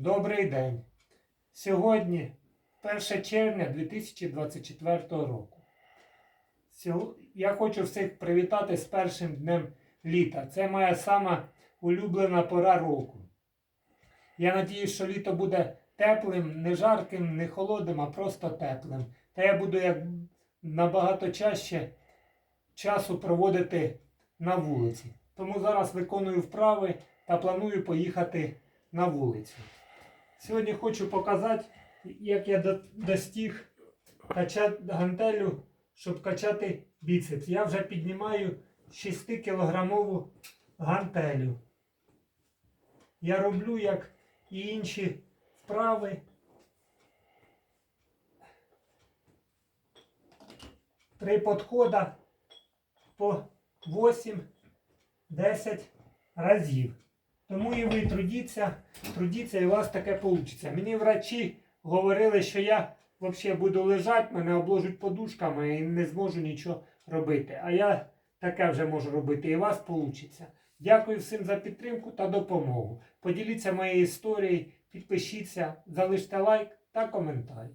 Добрий день. Сьогодні 1 червня 2024 року. Я хочу всіх привітати з першим днем літа. Це моя сама улюблена пора року. Я надіюсь, що літо буде теплим, не жарким, не холодним, а просто теплим. Та я буду як набагато чаще часу проводити на вулиці. Тому зараз виконую вправи та планую поїхати на вулицю. Сьогодні хочу показати, як я достиг качати гантелю, щоб качати біцепс. Я вже піднімаю 6 кілограмову гантелю. Я роблю як і інші вправи. Три підхода по 8-10 разів. Тому і ви трудіться, трудіться, і у вас таке вийде. Мені врачі говорили, що я взагалі буду лежати, мене обложуть подушками і не зможу нічого робити. А я таке вже можу робити, і у вас вийде. Дякую всім за підтримку та допомогу. Поділіться моєю історією, підпишіться, залиште лайк та коментар.